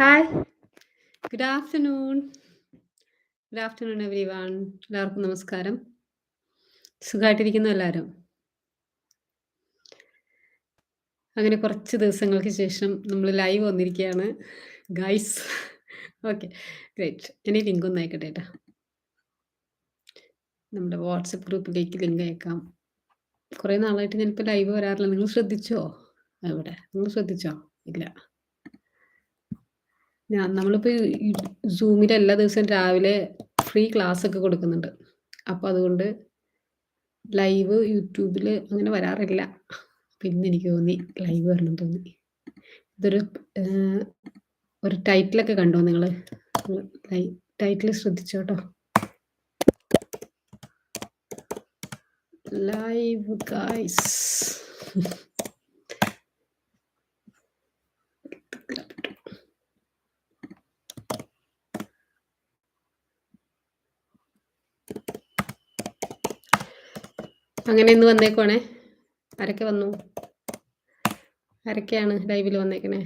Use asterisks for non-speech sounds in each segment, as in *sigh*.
Hi. Good afternoon. Good afternoon everyone. എല്ലാവർക്കും നമസ്കാരം. സുഖമായിട്ടിരിക്കുന്നു എല്ലാവരും? അങ്ങനെ കുറച്ച് ദിവസങ്ങൾക്ക് ശേഷം നമ്മൾ ലൈവ് വന്നിരിക്കുകയാണ്. ഗൈസ്. ഓക്കെ. ഗ്രേറ്റ്. ഇനി ലിങ്ക് ഒന്ന് അയക്കട്ടെ കേട്ടോ നമ്മുടെ വാട്സപ്പ് ഗ്രൂപ്പിലേക്ക് ലിങ്ക് അയക്കാം. കുറേ നാളായിട്ട് ഞാനിപ്പോൾ ലൈവ് വരാറില്ല. നിങ്ങൾ ശ്രദ്ധിച്ചോ? അവിടെ നിങ്ങൾ ശ്രദ്ധിച്ചോ? ഇല്ല. ഞാൻ നമ്മളിപ്പോൾ സൂമിൽ എല്ലാ ദിവസവും രാവിലെ ഫ്രീ ക്ലാസ് ഒക്കെ കൊടുക്കുന്നുണ്ട്. അപ്പോൾ അതുകൊണ്ട് ലൈവ് യൂട്യൂബിൽ അങ്ങനെ വരാറില്ല. പിന്നെ എനിക്ക് തോന്നി ലൈവ് വരണം തോന്നി. ഇതൊരു ഒരു ടൈറ്റിലൊക്കെ കണ്ടോ നിങ്ങൾ? ടൈറ്റിൽ ശ്രദ്ധിച്ചോട്ടോ ലൈവ് ഗൈസ്. അങ്ങനെ ഇന്ന് വന്നേക്കുവാണേ. ആരൊക്കെ വന്നു? ആരൊക്കെയാണ് ലൈവിൽ വന്നേക്കണേ?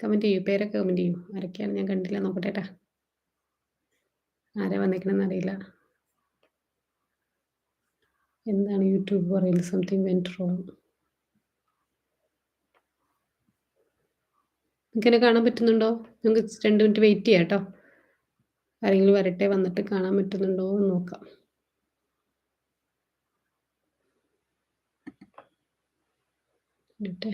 കമന്റ് ചെയ്യൂ. പേരൊക്കെ കമന്റ് ചെയ്യൂ. ആരൊക്കെയാണ് ഞാൻ കണ്ടില്ല നോക്കട്ടെ ട്ടാ. ആരാ വന്നേക്കണേന്ന് അറിയില്ല. എന്താണ് യൂട്യൂബ് പറയുന്നത്? Something ventro wrong. നിങ്ങക്കെന്നെ കാണാൻ പറ്റുന്നുണ്ടോ? നമുക്ക് 2 മിനിറ്റ് വെയിറ്റ് ചെയ്യാം കേട്ടോ ആരെങ്കിലും വരട്ടെ. വന്നിട്ട് കാണാൻ പറ്റുന്നുണ്ടോ എന്ന് നോക്കാം. മിനിറ്റെ.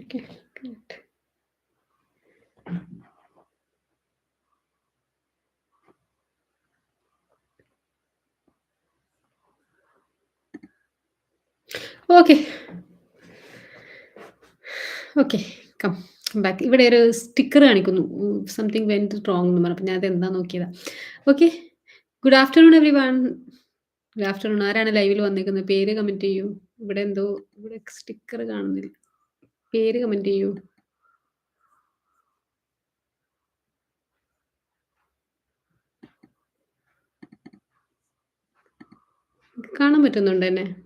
Okay. Great. Okay. Okay. Come come back. ഇവിടെ ഒരു സ്റ്റിക്കർ കാണിക്കുന്നു. സംതിങ് വെൻ റോങ് എന്ന് പറഞ്ഞു. ഞാൻ ഞാൻ എന്താ നോക്കിയതാ. Okay. Good afternoon everyone. Good afternoon. ആരാണ് ലൈവിൽ വന്നേക്കുന്നത്? പേര് കമന്റ് ചെയ്യൂ. ഇവിടെ എന്തോ ഇവിടെ സ്റ്റിക്കർ കാണുന്നില്ല. പേര് കമന്റ് ചെയ്യൂ. കാണാൻ പറ്റുന്നുണ്ട് എന്നെ?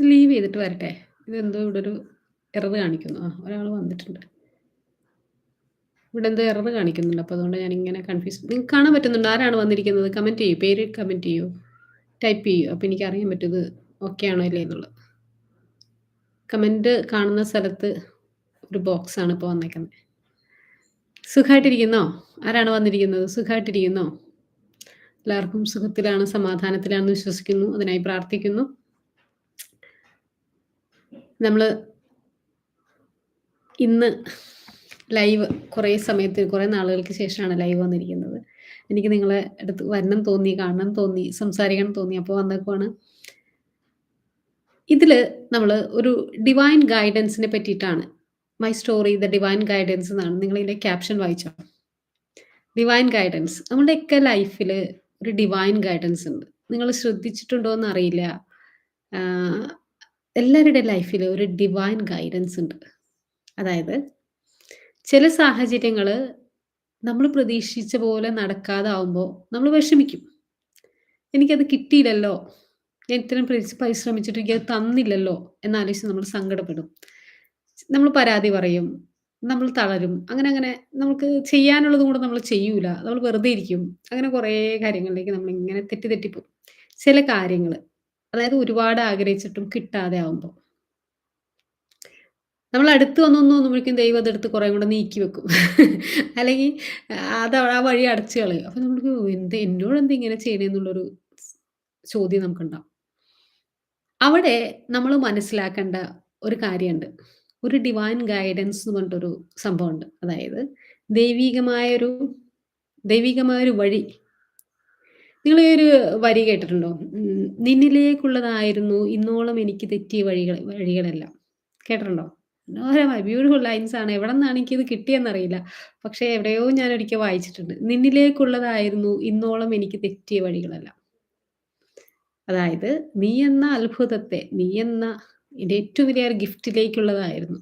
ലീവ് ചെയ്തിട്ട് വരട്ടെ. ഇതെന്തോ ഇവിടെ ഒരു എറർ കാണിക്കുന്നു. ആ ഒരാൾ വന്നിട്ടുണ്ട്. ഇവിടെ എന്തോ എറർ കാണിക്കുന്നുണ്ട്. അപ്പോൾ അതുകൊണ്ട് ഞാൻ ഇങ്ങനെ കൺഫ്യൂസ് നിങ്ങൾക്ക് കാണാൻ പറ്റുന്നുണ്ട് ആരാണ് വന്നിരിക്കുന്നത്? കമന്റ് ചെയ്യൂ. പേര് കമന്റ് ചെയ്യൂ. ടൈപ്പ് ചെയ്യൂ. അപ്പോൾ എനിക്ക് അറിയാൻ പറ്റും ഇത് ഓക്കെ ആണോ ഇല്ലേ എന്നുള്ളത്. കമന്റ് കാണുന്ന സ്ഥലത്ത് ഒരു ബോക്സ് ആണ് ഇപ്പോൾ വന്നേക്കുന്നത്. സുഖമായിട്ടിരിക്കുന്നോ? ആരാണ് വന്നിരിക്കുന്നത്? സുഖമായിട്ടിരിക്കുന്നോ? എല്ലാവർക്കും സുഖത്തിലാണ്, സമാധാനത്തിലാണെന്ന് വിശ്വസിക്കുന്നു. അതിനായി പ്രാർത്ഥിക്കുന്നു. നമ്മൾ ഇന്ന് ലൈവ് കുറേ സമയത്ത് കുറേ നാളുകൾക്ക് ശേഷമാണ് ലൈവ് വന്നിരിക്കുന്നത്. എനിക്ക് നിങ്ങളെ അടുത്ത് വരണം തോന്നി, കാണണം തോന്നി, സംസാരിക്കണം തോന്നി. അപ്പോൾ വന്നേക്കുവാണ്. ഇതിൽ നമ്മൾ ഒരു ഡിവൈൻ ഗൈഡൻസിനെ പറ്റിയിട്ടാണ്. My story the divine guidance എന്നാണ്. നിങ്ങൾ ഇതിന്റെ ക്യാപ്ഷൻ വായിച്ചോ? Divine guidance. നമ്മുടെയൊക്കെ ലൈഫിൽ ഒരു ഡിവൈൻ ഗൈഡൻസ് ഉണ്ട്. നിങ്ങൾ ശ്രദ്ധിച്ചിട്ടുണ്ടോ എന്നറിയില്ല. ആഹ്, എല്ലാവരുടെയും ലൈഫിൽ ഒരു ഡിവൈൻ ഗൈഡൻസ് ഉണ്ട്. അതായത് ചില സാഹചര്യങ്ങൾ നമ്മൾ പ്രതീക്ഷിച്ച പോലെ നടക്കാതാവുമ്പോൾ നമ്മൾ വിഷമിക്കും. എനിക്കത് കിട്ടിയില്ലല്ലോ. ഞാൻ ഇത്രയും പരിശ്രമിച്ചിട്ട് എനിക്കത് തന്നില്ലല്ലോ എന്നാലോചിച്ച് നമ്മൾ സങ്കടപ്പെടും. നമ്മൾ പരാതി പറയും. നമ്മൾ തളരും. അങ്ങനെ അങ്ങനെ നമുക്ക് ചെയ്യാനുള്ളതും കൂടെ നമ്മൾ ചെയ്യൂല. നമ്മൾ വെറുതെ ഇരിക്കും. അങ്ങനെ കുറേ കാര്യങ്ങളിലേക്ക് നമ്മൾ ഇങ്ങനെ തെറ്റി തെറ്റിപ്പോകും ചില കാര്യങ്ങൾ അതായത് ഒരുപാട് ആഗ്രഹിച്ചിട്ടും കിട്ടാതെ ആവുമ്പോൾ നമ്മൾ അടുത്ത് വന്നൊന്നും തോന്നുമ്പോഴേക്കും ദൈവം അതെടുത്ത് കുറേ കൂടെ നീക്കി വെക്കും. *laughs* അല്ലെങ്കിൽ അത് ആ വഴി അടച്ചു കളയും. അപ്പോൾ നമുക്ക് എന്ത് എന്നോട് എന്ത് ഇങ്ങനെ ചെയ്യണമെന്നുള്ളൊരു ചോദ്യം നമുക്കുണ്ടാവും. അവിടെ നമ്മൾ മനസ്സിലാക്കേണ്ട ഒരു കാര്യമുണ്ട്. ഒരു ഡിവൈൻ ഗൈഡൻസ് എന്ന് പറഞ്ഞിട്ടൊരു സംഭവമുണ്ട്. അതായത് ദൈവികമായൊരു ദൈവികമായൊരു വഴി. നിങ്ങൾ ഈ ഒരു വരി കേട്ടിട്ടുണ്ടോ? നിന്നിലേക്കുള്ളതായിരുന്നു ഇന്നോളം എനിക്ക് തെറ്റിയ വഴികൾ വഴികളെല്ലാം. കേട്ടിട്ടുണ്ടോ? മനോഹരമായ ബ്യൂട്ടിഫുൾ ലൈൻസ് ആണ്. എവിടെ നിന്നാണ് എനിക്കിത് കിട്ടിയെന്നറിയില്ല. പക്ഷേ എവിടെയോ ഞാൻ ഒരിക്കൽ വായിച്ചിട്ടുണ്ട്. നിന്നിലേക്കുള്ളതായിരുന്നു ഇന്നോളം എനിക്ക് തെറ്റിയ വഴികളെല്ലാം. അതായത് നീ എന്ന അത്ഭുതത്തെ, നീ എന്ന എന്റെ ഏറ്റവും വലിയ ഒരു ഗിഫ്റ്റിലേക്കുള്ളതായിരുന്നു.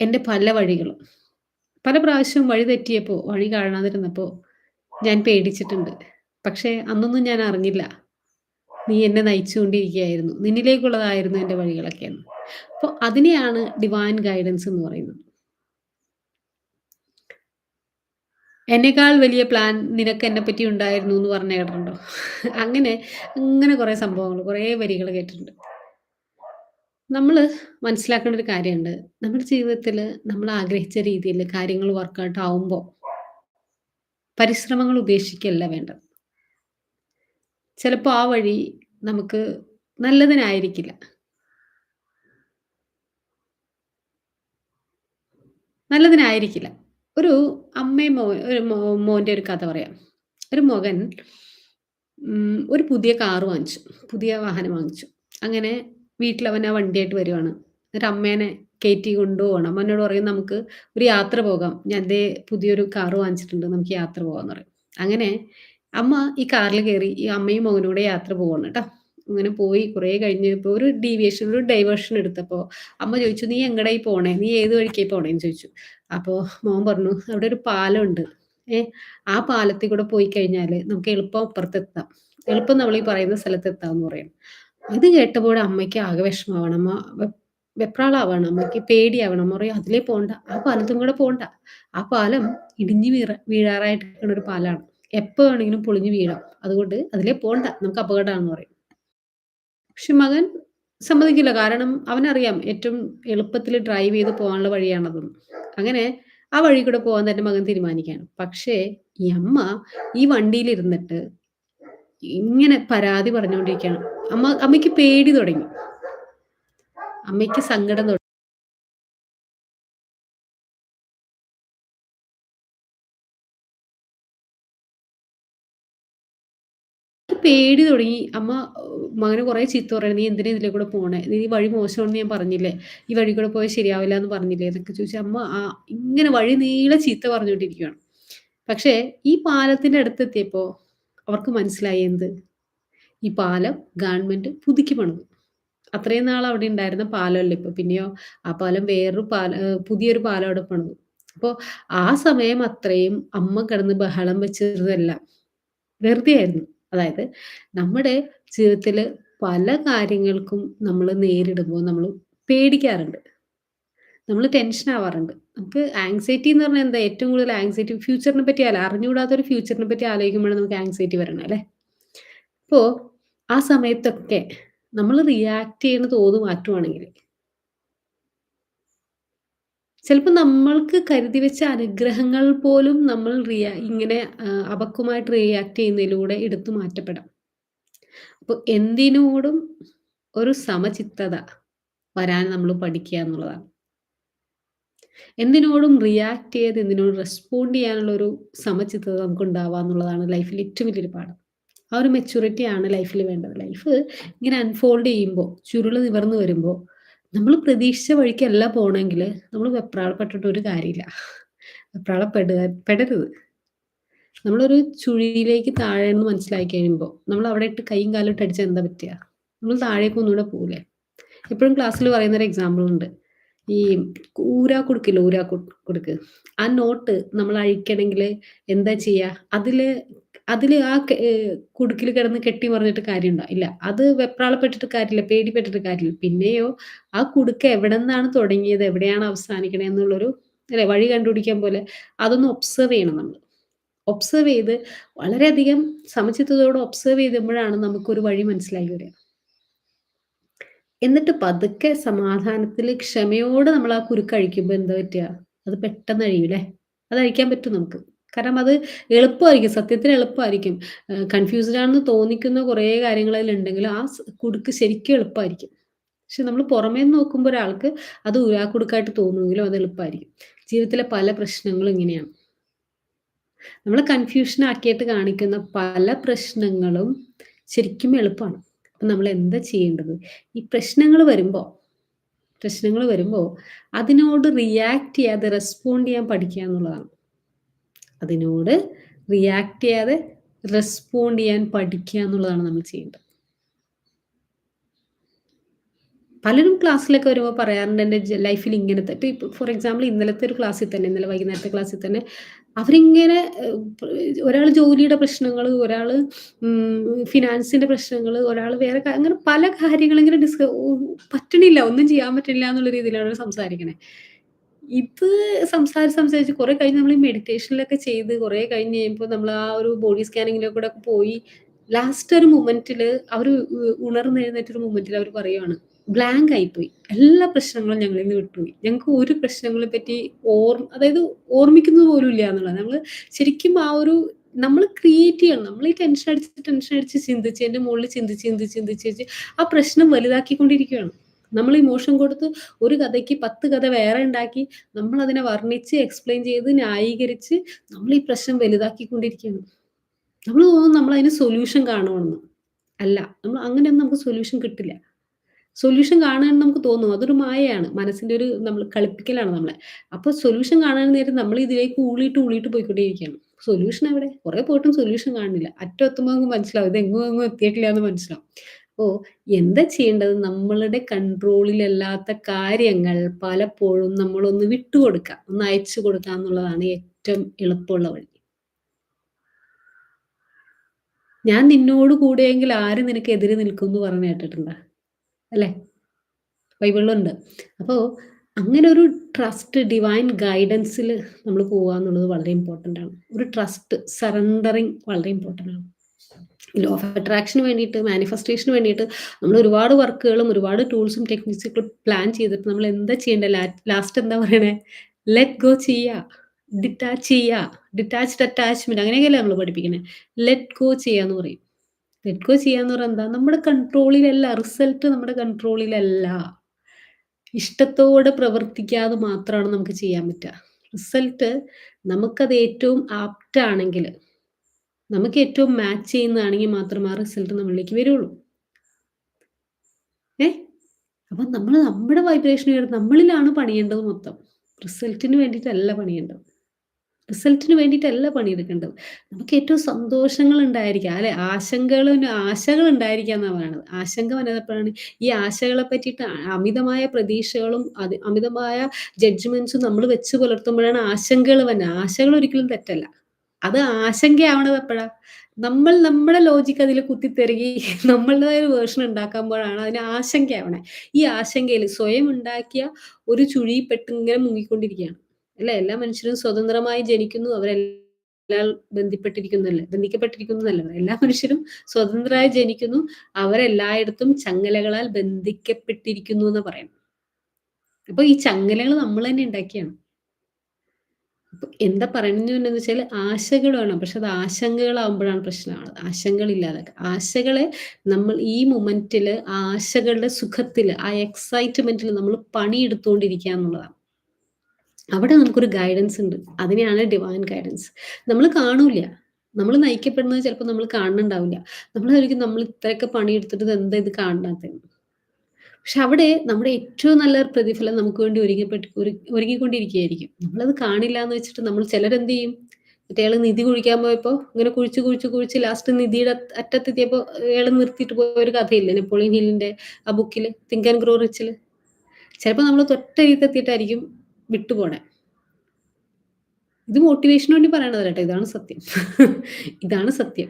എന്റെ പല വഴികളും. പല പ്രാവശ്യവും വഴി തെറ്റിയപ്പോൾ വഴി കാണാതിരുന്നപ്പോ ഞാൻ പേടിച്ചിട്ടുണ്ട്. പക്ഷേ അന്നൊന്നും ഞാൻ അറിഞ്ഞില്ല. നീ എന്നെ നയിച്ചുകൊണ്ടിരിക്കുകയായിരുന്നു. നിന്നിലേക്കുള്ളതായിരുന്നു എന്റെ വഴികളൊക്കെയെന്ന്. അപ്പോൾ അതിനെയാണ് ഡിവൈൻ ഗൈഡൻസ് എന്ന് പറയുന്നത്. എന്നേക്കാൾ വലിയ പ്ലാൻ നിനക്ക് എന്നെ പറ്റി ഉണ്ടായിരുന്നു എന്ന് പറഞ്ഞ കേട്ടിട്ടുണ്ടോ? അങ്ങനെ, അങ്ങനെ കുറെ സംഭവങ്ങൾ, കുറേ വരികൾ കേട്ടിട്ടുണ്ട്. നമ്മൾ മനസ്സിലാക്കേണ്ട ഒരു കാര്യമുണ്ട്. നമ്മുടെ ജീവിതത്തിൽ നമ്മൾ ആഗ്രഹിച്ച രീതിയിൽ കാര്യങ്ങൾ വർക്ക്ഔട്ട് ആവുമ്പോ പരിശ്രമങ്ങൾ ഉപേക്ഷിക്കുകയല്ല വേണ്ടത്. ചിലപ്പോൾ ആ വഴി നമുക്ക് നല്ലതിനായിരിക്കില്ല. നല്ലതിനായിരിക്കില്ല. ഒരു അമ്മയും മോ ഒരു മോന്റെ ഒരു കഥ പറയാം. ഒരു മകൻ ഒരു പുതിയ കാറ് വാങ്ങിച്ചു. പുതിയ വാഹനം വാങ്ങിച്ചു. അങ്ങനെ വീട്ടിൽ അവൻ ആ വണ്ടിയായിട്ട് വരുവാണ്. എന്നിട്ട് അമ്മേനെ കേറ്റി കൊണ്ടുപോകണം എന്നോട് പറയും "നമുക്ക് ഒരു യാത്ര പോകാം. ഞാൻ ദേ പുതിയൊരു കാർ വാങ്ങിച്ചിട്ടുണ്ട്. നമുക്ക് യാത്ര പോകാന്ന്" പറയും. അങ്ങനെ അമ്മ ഈ കാറിൽ കയറി ഈ അമ്മയും മകനും കൂടെ യാത്ര പോകണം കേട്ടോ അങ്ങനെ പോയി കുറേ കഴിഞ്ഞപ്പോ ഒരു ഡീവിയേഷൻ ഒരു ഡൈവേർഷൻ എടുത്തപ്പോ അമ്മ ചോദിച്ചു "നീ എങ്ങടെ പോണേ? നീ ഏത് വഴിക്കായി പോണേ പോണേന്ന്" ചോദിച്ചു. അപ്പൊ മോൻ പറഞ്ഞു "അവിടെ ഒരു പാലമുണ്ട്. ഏ ആ പാലത്തിൽ കൂടെ പോയി കഴിഞ്ഞാൽ നമുക്ക് എളുപ്പം അപ്പുറത്തെത്താം. എളുപ്പം നമ്മൾ ഈ പറയുന്ന സ്ഥലത്തെത്താന്ന്" പറയാം ഇത് കേട്ടപ്പോൾ അമ്മയ്ക്ക് ആകെ വിഷമാവണം അമ്മ വെപ്രാളാവാണ്. അമ്മയ്ക്ക് പേടിയാവണം അമ്മ "അതിലേ പോണ്ട. ആ പാലത്തും കൂടെ പോണ്ട. ആ പാലം ഇടിഞ്ഞ് വീറ വീഴാറായിട്ട് ഒരു പാലാണ്. എപ്പോ വേണമെങ്കിലും പൊളിഞ്ഞു വീഴാം. അതുകൊണ്ട് അതിലേ പോണ്ട. നമുക്ക് അപകടമാണെന്ന് പറയും. പക്ഷെ മകൻ സമ്മതിക്കില്ല. കാരണം അവനറിയാം ഏറ്റവും എളുപ്പത്തിൽ ഡ്രൈവ് ചെയ്ത് പോകാനുള്ള വഴിയാണതെന്ന്. അങ്ങനെ ആ വഴി കൂടെ പോകാൻ തന്നെ മകൻ തീരുമാനിക്കുകയാണ്. പക്ഷേ ഈ അമ്മ ഈ വണ്ടിയിലിരുന്നിട്ട് ഇങ്ങനെ പരാതി പറഞ്ഞുകൊണ്ടിരിക്കുകയാണ്. അമ്മ അമ്മയ്ക്ക് പേടി തുടങ്ങി. അമ്മയ്ക്ക് സങ്കടം തുടങ്ങി. പേടി തുടങ്ങി. അമ്മ മകനെ കുറെ ചീത്ത പറയണം "നീ എന്തിനാ ഇതിലെ കൂടെ പോണേ? നീ വഴി മോശമാണെന്ന് ഞാൻ പറഞ്ഞില്ലേ? ഈ വഴി കൂടെ പോയാൽ ശരിയാവില്ല എന്ന് പറഞ്ഞില്ലേ?" എന്നൊക്കെ ചോദിച്ചു അമ്മ ആ ഇങ്ങനെ വഴി നീളെ ചീത്ത പറഞ്ഞുകൊണ്ടിരിക്കുകയാണ്. പക്ഷേ ഈ പാലത്തിന്റെ അടുത്തെത്തിയപ്പോ അവർക്ക് മനസ്സിലായി എന്ത്? ഈ പാലം ഗവൺമെന്റ് പുതുക്കി പണിതു. അത്രയും നാൾ അവിടെ ഉണ്ടായിരുന്ന പാലമല്ല ഇപ്പൊ. പിന്നെയോ ആ പാലം വേറൊരു പാല പുതിയൊരു പാലം അവിടെ പണിതു. അപ്പൊ ആ സമയം അത്രയും അമ്മ കിടന്ന് ബഹളം വെച്ചിരുന്നതല്ല വെറുതെ ആയിരുന്നു. അതായത് നമ്മുടെ ജീവിതത്തിൽ പല കാര്യങ്ങൾക്കും നമ്മൾ നേരിടുമ്പോൾ നമ്മൾ പേടിക്കാറുണ്ട്. നമ്മൾ ടെൻഷൻ ആവാറുണ്ട്. നമുക്ക് ആങ്സൈറ്റി എന്ന് പറഞ്ഞാൽ എന്താ? ഏറ്റവും കൂടുതൽ ആങ്സൈറ്റി ഫ്യൂച്ചറിനെ പറ്റി അല്ല. അറിഞ്ഞുകൂടാത്ത ഒരു ഫ്യൂച്ചറിനെ പറ്റി ആലോചിക്കുമ്പോഴാണ് നമുക്ക് ആങ്സൈറ്റി വരണം അല്ലേ? അപ്പോ ആ സമയത്തൊക്കെ നമ്മൾ റിയാക്ട് ചെയ്യുന്ന തോത് മാറ്റുവാണെങ്കിൽ ചിലപ്പോൾ നമ്മൾക്ക് കരുതി വെച്ച അനുഗ്രഹങ്ങൾ പോലും നമ്മൾ റിയാ ഇങ്ങനെ അവക്കുമായിട്ട് റിയാക്ട് ചെയ്യുന്നതിലൂടെ എടുത്തു മാറ്റപ്പെടാം. അപ്പൊ എന്തിനോടും ഒരു സമചിത്തത വരാൻ നമ്മൾ പഠിക്കുക എന്നുള്ളതാണ്. എന്തിനോടും റിയാക്ട് ചെയ്ത് എന്തിനോടും റെസ്പോണ്ട് ചെയ്യാനുള്ള ഒരു സമചിത്തത നമുക്ക് ഉണ്ടാവുക എന്നുള്ളതാണ് ലൈഫിൽ ഏറ്റവും വലിയൊരു പാഠം. ആ ഒരു മെച്യൂരിറ്റി ആണ് ലൈഫിൽ വേണ്ടത്. ലൈഫ് ഇങ്ങനെ അൺഫോൾഡ് ചെയ്യുമ്പോൾ ചുരുൾ നിവർന്നു വരുമ്പോൾ നമ്മൾ പ്രതീക്ഷിച്ച വഴിക്കല്ല പോകണമെങ്കിൽ നമ്മൾ വെപ്രാളപ്പെട്ടിട്ട് ഒരു കാര്യമില്ല. വെപ്രാളപ്പെടുക പെടരുത്. നമ്മളൊരു ചുഴിയിലേക്ക് താഴേന്ന് മനസ്സിലാക്കി കഴിയുമ്പോൾ നമ്മൾ അവിടെ ഇട്ട് കൈയും കാലും ഇട്ട് അടിച്ചാൽ എന്താ പറ്റുക? നമ്മൾ താഴേക്ക് ഒന്നുകൂടെ പോകില്ലേ എപ്പോഴും ക്ലാസ്സിൽ പറയുന്ന ഒരു എക്സാമ്പിൾ ഉണ്ട്. ഈ ഊരാ കൊടുക്കില്ല ഊരാ കൊടുക്ക് ആ നോട്ട് നമ്മൾ അഴിക്കണമെങ്കിൽ എന്താ ചെയ്യുക അതിൽ അതിൽ ആ കുടുക്കിൽ കിടന്ന് കെട്ടി പറഞ്ഞിട്ട് കാര്യമുണ്ടോ? ഇല്ല. അത് വെപ്രാളപ്പെട്ടിട്ട് കാര്യമില്ല. പേടിപ്പെട്ടിട്ട് കാര്യമില്ല. പിന്നെയോ ആ കുടുക്ക് എവിടെന്നാണ് തുടങ്ങിയത്, എവിടെയാണ് അവസാനിക്കണത് എന്നുള്ളൊരു അല്ലെ വഴി കണ്ടുപിടിക്കാൻ പോലെ അതൊന്ന് ഒബ്സർവ് ചെയ്യണം നമ്മൾ ഒബ്സർവ് ചെയ്ത് വളരെയധികം സമചിത്തതയോടെ ഒബ്സർവ് ചെയ്തുമ്പോഴാണ് നമുക്കൊരു വഴി മനസ്സിലായി വരിക. എന്നിട്ട് പതുക്കെ സമാധാനത്തിൽ ക്ഷമയോടെ നമ്മൾ ആ കുരുക്ക് അഴിക്കുമ്പോ എന്താ പറ്റുക? അത് പെട്ടെന്ന് അഴിയൂലേ അത് അഴിക്കാൻ പറ്റും നമുക്ക്. കാരണം അത് എളുപ്പമായിരിക്കും. സത്യത്തിന് എളുപ്പമായിരിക്കും. കൺഫ്യൂസ്ഡ് ആണെന്ന് തോന്നിക്കുന്ന കുറേ കാര്യങ്ങൾ അതിലുണ്ടെങ്കിലും ആ കുടുക്ക് ശരിക്കും എളുപ്പമായിരിക്കും. പക്ഷെ നമ്മൾ പുറമേ നോക്കുമ്പോൾ ഒരാൾക്ക് അത് ഊരാക്കുടുക്കായിട്ട് തോന്നുമെങ്കിലും അത് എളുപ്പമായിരിക്കും. ജീവിതത്തിലെ പല പ്രശ്നങ്ങളും ഇങ്ങനെയാണ്. നമ്മളെ കൺഫ്യൂഷൻ ആക്കിയിട്ട് കാണിക്കുന്ന പല പ്രശ്നങ്ങളും ശരിക്കും എളുപ്പമാണ്. അപ്പൊ നമ്മൾ എന്താ ചെയ്യേണ്ടത്? ഈ പ്രശ്നങ്ങൾ വരുമ്പോ പ്രശ്നങ്ങൾ വരുമ്പോ അതിനോട് റിയാക്ട് ചെയ്യാതെ റെസ്പോണ്ട് ചെയ്യാൻ പഠിക്കുക എന്നുള്ളതാണ്. അതിനോട് റിയാക്ട് ചെയ്യാതെ റെസ്പോണ്ട് ചെയ്യാൻ പഠിക്കുക എന്നുള്ളതാണ് നമ്മൾ ചെയ്യേണ്ടത്. പലരും ക്ലാസ്സിലൊക്കെ വരുമ്പോൾ പറയാറുണ്ട് എന്റെ ലൈഫിൽ ഇങ്ങനത്തെ ഇപ്പം ഇപ്പൊ ഫോർ എക്സാമ്പിൾ ഇന്നലത്തെ ഒരു ക്ലാസ്സിൽ തന്നെ ഇന്നലെ വൈകുന്നേരത്തെ ക്ലാസ്സിൽ തന്നെ അവരിങ്ങനെ ഒരാൾ ജോലിയുടെ പ്രശ്നങ്ങൾ ഒരാൾ ഫിനാൻസിന്റെ പ്രശ്നങ്ങൾ ഒരാൾ വേറെ അങ്ങനെ പല കാര്യങ്ങളും ഇങ്ങനെ ഡിസ്ക പറ്റണില്ല, ഒന്നും ചെയ്യാൻ പറ്റില്ല എന്നുള്ള രീതിയിലാണ് സംസാരിക്കണേ. ഇത് സംസാരിച്ച് സംസാരിച്ച് കുറെ കഴിഞ്ഞ് നമ്മൾ ഈ മെഡിറ്റേഷനിലൊക്കെ ചെയ്ത് കുറെ കഴിഞ്ഞ് കഴിയുമ്പോൾ നമ്മൾ ആ ഒരു ബോഡി സ്കാനിങ്ങിലൊക്കെ കൂടെ പോയി ലാസ്റ്റ് ഒരു മൊമെന്റിൽ അവർ ഉണർന്നെഴുന്നേറ്റൊരു മൊമെന്റിൽ അവർ പറയുവാണ്, ബ്ലാങ്ക് ആയിപ്പോയി. എല്ലാ പ്രശ്നങ്ങളും ഞങ്ങളിൽ നിന്ന് വിട്ടുപോയി. ഞങ്ങൾക്ക് ഒരു പ്രശ്നങ്ങളെ പറ്റി ഓർ അതായത് ഓർമ്മിക്കുന്നത് പോലും ഇല്ല എന്നുള്ളത് നമ്മൾ ശരിക്കും ആ ഒരു നമ്മൾ ക്രിയേറ്റ് ചെയ്യണം. നമ്മൾ ഈ ടെൻഷൻ അടിച്ച് ടെൻഷൻ അടിച്ച് ചിന്തിച്ച് എന്റെ മുകളിൽ ചിന്തിച്ച് ചിന്തിച്ച് ചിന്തിച്ച് ആ പ്രശ്നം വലുതാക്കിക്കൊണ്ടിരിക്കുകയാണ്. നമ്മൾ ഇമോഷൻ കൊടുത്ത് ഒരു കഥയ്ക്ക് 10 കഥ വേറെ ഉണ്ടാക്കി നമ്മൾ അതിനെ വർണിച്ച് എക്സ്പ്ലെയിൻ ചെയ്ത് ന്യായീകരിച്ച് നമ്മൾ ഈ പ്രശ്നം വലുതാക്കിക്കൊണ്ടിരിക്കുകയാണ്. നമ്മൾ തോന്നുന്നു നമ്മൾ അതിന് സൊല്യൂഷൻ കാണുമെന്ന്. അല്ല. നമ്മൾ അങ്ങനെയൊന്നും നമുക്ക് സൊല്യൂഷൻ കിട്ടില്ല. സൊല്യൂഷൻ കാണാൻ നമുക്ക് തോന്നും. അതൊരു മായയാണ്. മനസ്സിന്റെ ഒരു നമ്മൾ കളിപ്പിക്കലാണ് നമ്മളെ. അപ്പൊ സൊല്യൂഷൻ കാണാൻ നേരം നമ്മൾ ഇതിലേക്ക് ഊളിയിട്ട് ഊളിയിട്ട് പോയിക്കൊണ്ടേയിരിക്കുകയാണ്. സൊല്യൂഷൻ എവിടെ? കുറെ പോയിട്ടും സൊല്യൂഷൻ കാണുന്നില്ല. അറ്റം എത്തുമ്പോൾ മനസ്സിലാവും. ഇത് എങ്ങും എങ്ങും എത്തിയിട്ടില്ല എന്ന് മനസ്സിലാവും. അപ്പോ എന്താ ചെയ്യേണ്ടത്? നമ്മളുടെ കൺട്രോളിലല്ലാത്ത കാര്യങ്ങൾ പലപ്പോഴും നമ്മളൊന്ന് വിട്ടുകൊടുക്കുക. ഒന്ന് അയച്ചു കൊടുക്കുക എന്നുള്ളതാണ് ഏറ്റവും എളുപ്പമുള്ള വഴി. ഞാൻ നിന്നോട് കൂടെയെങ്കിൽ ആര് നിനക്ക് എതിരെ നിൽക്കുംന്ന് പറഞ്ഞു കേട്ടിട്ടുണ്ട് അല്ലേ? ബൈബിളിലുണ്ട്. അപ്പോൾ അങ്ങനെ ഒരു ട്രസ്റ്റ് ഡിവൈൻ ഗൈഡൻസിൽ നമ്മൾ പോകുക എന്നുള്ളത് വളരെ ഇമ്പോർട്ടന്റ് ആണ്. ഒരു ട്രസ്റ്റ് സറണ്ടറിങ് വളരെ ഇമ്പോർട്ടന്റ് ആണ്. ലോ ഓഫ് അട്രാക്ഷന് വേണ്ടിയിട്ട് മാനിഫെസ്റ്റേഷന് വേണ്ടിയിട്ട് നമ്മൾ ഒരുപാട് വർക്കുകളും ഒരുപാട് ടൂൾസും ടെക്നിക്സും പ്ലാൻ ചെയ്തിട്ട് നമ്മൾ എന്താ ചെയ്യേണ്ടത് ലാസ്റ്റ് എന്താ പറയണേ? ലെറ്റ് ഗോ ചെയ്യാ. ഡിറ്റാച്ച് ചെയ്യാ. ഡിറ്റാച്ച്ഡ് അറ്റാച്ച്മെന്റ് അങ്ങനെയൊക്കെയല്ലേ നമ്മൾ പഠിപ്പിക്കണേ. ലെറ്റ് ഗോ ചെയ്യാന്ന് പറയും. ലെറ്റ് ഗോ ചെയ്യാന്ന് പറയുന്നത് എന്താ? നമ്മുടെ കൺട്രോളിലല്ല. റിസൾട്ട് നമ്മുടെ കൺട്രോളിലല്ല. ഇഷ്ടത്തോടെ പ്രവർത്തിക്കാതെ മാത്രമാണ് നമുക്ക് ചെയ്യാൻ പറ്റുക. റിസൾട്ട് നമുക്കത് ഏറ്റവും ആപ്റ്റ് ആണെങ്കിൽ, നമുക്ക് ഏറ്റവും മാച്ച് ചെയ്യുന്നതാണെങ്കിൽ മാത്രമേ ആ റിസൾട്ട് നമ്മളിലേക്ക് വരുള്ളൂ. ഏ? അപ്പൊ നമ്മൾ നമ്മുടെ വൈബ്രേഷൻ നമ്മളിലാണ് പണിയേണ്ടത് മൊത്തം. റിസൾട്ടിന് വേണ്ടിയിട്ടല്ല പണിയേണ്ടത്. റിസൾട്ടിന് വേണ്ടിയിട്ടല്ല പണിയെടുക്കേണ്ടത്. നമുക്ക് ഏറ്റവും സന്തോഷങ്ങൾ ഉണ്ടായിരിക്കുക അല്ലെ? ആശങ്കകളും ആശകൾ ഉണ്ടായിരിക്കുക എന്നാണ് പറയുന്നത് ആശങ്ക വന്നപ്പോഴാണ് ഈ ആശകളെ പറ്റിയിട്ട് അമിതമായ പ്രതീക്ഷകളും അത് അമിതമായ ജഡ്ജ്മെന്റ്സും നമ്മൾ വെച്ച് പുലർത്തുമ്പോഴാണ് ആശങ്കകൾ വന്നത് ആശകൾ ഒരിക്കലും തെറ്റല്ല. അത് ആശങ്കയാവണത് എപ്പോഴാ നമ്മൾ നമ്മുടെ ലോജിക്ക് അതിൽ കുത്തിത്തെറുകി *laughs* നമ്മളുടേതായ ഒരു വേർഷൻ ഉണ്ടാക്കുമ്പോഴാണ് അതിന് ആശങ്കയാവണേ. ഈ ആശങ്കയിൽ സ്വയം ഉണ്ടാക്കിയ ഒരു ചുഴി ഇങ്ങനെ മുങ്ങിക്കൊണ്ടിരിക്കുകയാണ്. അല്ലേ? എല്ലാ മനുഷ്യരും സ്വതന്ത്രമായി ജനിക്കുന്നു. അവരെല്ലാം ബന്ധിപ്പെട്ടിരിക്കുന്നല്ലേ ബന്ധിക്കപ്പെട്ടിരിക്കുന്നു എന്നല്ല എല്ലാ മനുഷ്യരും സ്വതന്ത്രമായി ജനിക്കുന്നു. അവരെല്ലായിടത്തും ചങ്ങലകളാൽ ബന്ധിക്കപ്പെട്ടിരിക്കുന്നു എന്ന് പറയാം അപ്പൊ ഈ ചങ്ങലകൾ നമ്മൾ തന്നെ ഉണ്ടാക്കിയാണ്. എന്താ പറയുന്നതെന്ന് വെച്ചാൽ ആശകൾ വേണം. പക്ഷെ അത് ആശങ്കകളാകുമ്പോഴാണ് പ്രശ്നമാണ് ആശങ്കകളില്ലാതെ ആശകളെ നമ്മൾ ഈ മൊമെന്റിൽ ആശകളുടെ സുഖത്തിൽ ആ എക്സൈറ്റ്മെന്റിൽ നമ്മൾ പണിയെടുത്തുകൊണ്ടിരിക്കുക എന്നുള്ളതാണ്. അവിടെ നമുക്കൊരു ഗൈഡൻസ് ഉണ്ട്. അതിനെയാണ് ഡിവൈൻ ഗൈഡൻസ്. നമ്മൾ കാണൂല നമ്മൾ നയിക്കപ്പെടുന്നത് ചിലപ്പോൾ നമ്മൾ കാണുന്നുണ്ടാവില്ല. നമ്മൾ നമ്മൾ ഇത്രയൊക്കെ പണിയെടുത്തിട്ട് എന്താ ഇത് കാണാത്തതെന്ന്. പക്ഷെ അവിടെ നമ്മുടെ ഏറ്റവും നല്ല പ്രതിഫലം നമുക്ക് വേണ്ടി ഒരുങ്ങപ്പെട്ട് ഒരു ഒരുങ്ങിക്കൊണ്ടിരിക്കുകയായിരിക്കും. നമ്മളത് കാണില്ല എന്ന് വെച്ചിട്ട് നമ്മൾ ചിലരെന്ത് ചെയ്യും? മറ്റേയാൾ നിധി കുഴിക്കാൻ പോയപ്പോ ഇങ്ങനെ കുഴിച്ച് കുഴിച്ച് കുഴിച്ച് ലാസ്റ്റ് നിധിയുടെ അറ്റ അറ്റത്തെത്തിയപ്പോ അയാൾ നിർത്തിയിട്ട് പോയ ഒരു കഥയില്ല നെപ്പോളിയൻ ഹില്ലിന്റെ ആ ബുക്കിൽ തിങ്ക് ആൻഡ് ഗ്രോ റിച്ചിൽ. ചിലപ്പോ തൊട്ട തൊട്ടരികത്തെത്തിയിട്ടായിരിക്കും വിട്ടുപോണേ. ഇത് മോട്ടിവേഷന് വേണ്ടി പറയണതല്ല. ഇതാണ് സത്യം. *laughs* ഇതാണ് സത്യം.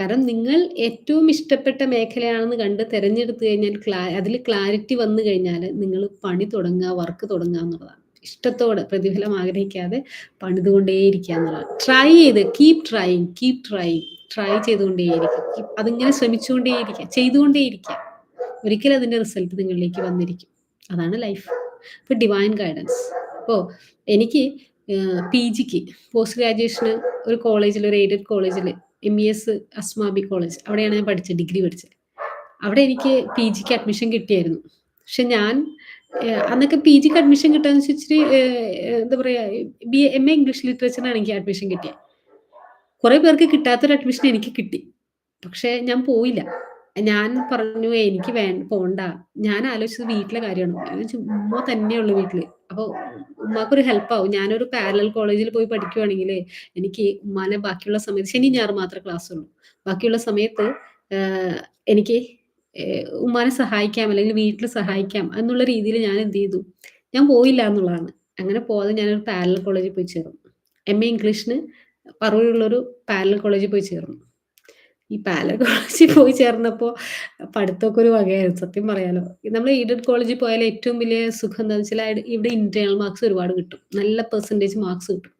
കാരണം നിങ്ങൾ ഏറ്റവും ഇഷ്ടപ്പെട്ട മേഖലയാണെന്ന് കണ്ട് തിരഞ്ഞെടുത്തു കഴിഞ്ഞാൽ ക്ലാ അതിൽ ക്ലാരിറ്റി വന്നു കഴിഞ്ഞാൽ നിങ്ങൾ പണി തുടങ്ങുക, വർക്ക് തുടങ്ങുക എന്നുള്ളതാണ്. ഇഷ്ടത്തോടെ പ്രതിഫലം ആഗ്രഹിക്കാതെ പണിതുകൊണ്ടേയിരിക്കുക എന്നുള്ളതാണ്. ട്രൈ ചെയ്ത് keep trying, keep trying try ചെയ്തുകൊണ്ടേയിരിക്കുക. അതിങ്ങനെ ശ്രമിച്ചുകൊണ്ടേയിരിക്കുക. ചെയ്തുകൊണ്ടേയിരിക്കുക. ഒരിക്കലും അതിന്റെ റിസൾട്ട് നിങ്ങളിലേക്ക് വന്നിരിക്കും. അതാണ് ലൈഫ്. ഇപ്പൊ ഡിവൈൻ ഗൈഡൻസ്. അപ്പോൾ എനിക്ക് പി ജിക്ക് പോസ്റ്റ് ഗ്രാജുവേഷന് ഒരു കോളേജിൽ ഒരു എയ്ഡഡ് കോളേജിൽ എസ് അസ്മാബി കോളേജ് അവിടെയാണ് ഞാൻ പഠിച്ചത്. ഡിഗ്രി പഠിച്ചത്. അവിടെ എനിക്ക് പി ജിക്ക് അഡ്മിഷൻ കിട്ടിയായിരുന്നു. പക്ഷെ ഞാൻ അന്നൊക്കെ പി ജിക്ക് അഡ്മിഷൻ കിട്ടാന്ന് വെച്ചിട്ട് എന്താ പറയാ എം എ ഇംഗ്ലീഷ് ലിറ്ററേച്ചറിനാണ് എനിക്ക് അഡ്മിഷൻ കിട്ടിയത്. കുറെ പേർക്ക് കിട്ടാത്തൊരു അഡ്മിഷൻ എനിക്ക് കിട്ടി. പക്ഷെ ഞാൻ പോയില്ല. ഞാൻ പറഞ്ഞു എനിക്ക് വേ പോണ്ട. ഞാൻ ആലോചിച്ചത് വീട്ടിലെ കാര്യമാണ്. ഉമ്മ തന്നെയുള്ളു വീട്ടിൽ. അപ്പൊ ഉമ്മാക്കൊരു ഹെൽപ്പാവും. ഞാനൊരു പാരലൽ കോളേജിൽ പോയി പഠിക്കുവാണെങ്കിൽ എനിക്ക് ഉമ്മാനെ ബാക്കിയുള്ള സമയത്ത് ശനി ശനിയും മാത്രമേ ക്ലാസ് ക്ലാസ്സുള്ളൂ. ബാക്കിയുള്ള സമയത്ത് എനിക്ക് ഉമ്മാനെ സഹായിക്കാം അല്ലെങ്കിൽ വീട്ടിൽ സഹായിക്കാം എന്നുള്ള രീതിയിൽ ഞാൻ എന്ത് ചെയ്തു, ഞാൻ പോയില്ല എന്നുള്ളതാണ്. അങ്ങനെ പോകാതെ ഞാനൊരു പാരലൽ കോളേജിൽ പോയി ചേർന്നു. എം എ ഇംഗ്ലീഷിന് പറവൂരുള്ളൊരു പാരലൽ കോളേജിൽ പോയി ചേർന്നു. ഈ പാലർ കോളേജിൽ പോയി ചേർന്നപ്പോ പഠിത്തമൊക്കെ ഒരു വകയായിരുന്നു സത്യം പറയാലോ. നമ്മൾ എയ്ഡഡ് കോളേജിൽ പോയാൽ ഏറ്റവും വലിയ സുഖം എന്താ വെച്ചാൽ ഇവിടെ ഇന്റേണൽ മാർക്സ് ഒരുപാട് കിട്ടും. നല്ല പെർസെന്റേജ് മാർക്സ് കിട്ടും.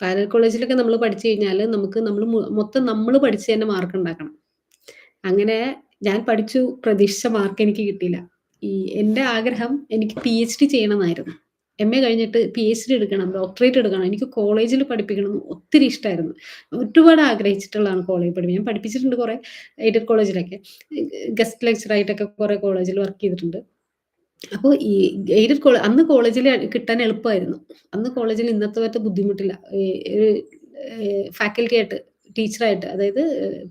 പാല കോളേജിലൊക്കെ നമ്മൾ പഠിച്ചു കഴിഞ്ഞാൽ നമുക്ക് നമ്മൾ മൊത്തം നമ്മൾ പഠിച്ച് തന്നെ മാർക്ക് ഉണ്ടാക്കണം. അങ്ങനെ ഞാൻ പഠിച്ചു പ്രതീക്ഷിച്ച മാർക്ക് എനിക്ക് കിട്ടിയില്ല. ഈ എന്റെ ആഗ്രഹം എനിക്ക് പി എച്ച് ഡി ചെയ്യണമെന്നായിരുന്നു. എം.എ കഴിഞ്ഞിട്ട് പി എച്ച് ഡി എടുക്കണം, ഡോക്ടറേറ്റ് എടുക്കണം. എനിക്ക് കോളേജിൽ പഠിപ്പിക്കണം ഒത്തിരി ഇഷ്ടമായിരുന്നു ഒരുപാട് ആഗ്രഹിച്ചിട്ടുള്ളതാണ് കോളേജ് പഠിപ്പിക്കുക ഞാൻ പഠിപ്പിച്ചിട്ടുണ്ട് കുറെ എയ്ഡഡ് കോളേജിലൊക്കെ. ഗസ്റ്റ് ലെക്ചർ ആയിട്ടൊക്കെ കുറെ കോളേജിൽ വർക്ക് ചെയ്തിട്ടുണ്ട്. അപ്പോൾ ഈ എയ്ഡഡ് കോളേജ് അന്ന് കോളേജിൽ കിട്ടാൻ എളുപ്പമായിരുന്നു. അന്ന് കോളേജിൽ ഇന്നത്തെ വരത്ത് ബുദ്ധിമുട്ടില്ല. ഒരു ഫാക്കൽറ്റി ആയിട്ട്, ടീച്ചറായിട്ട് അതായത്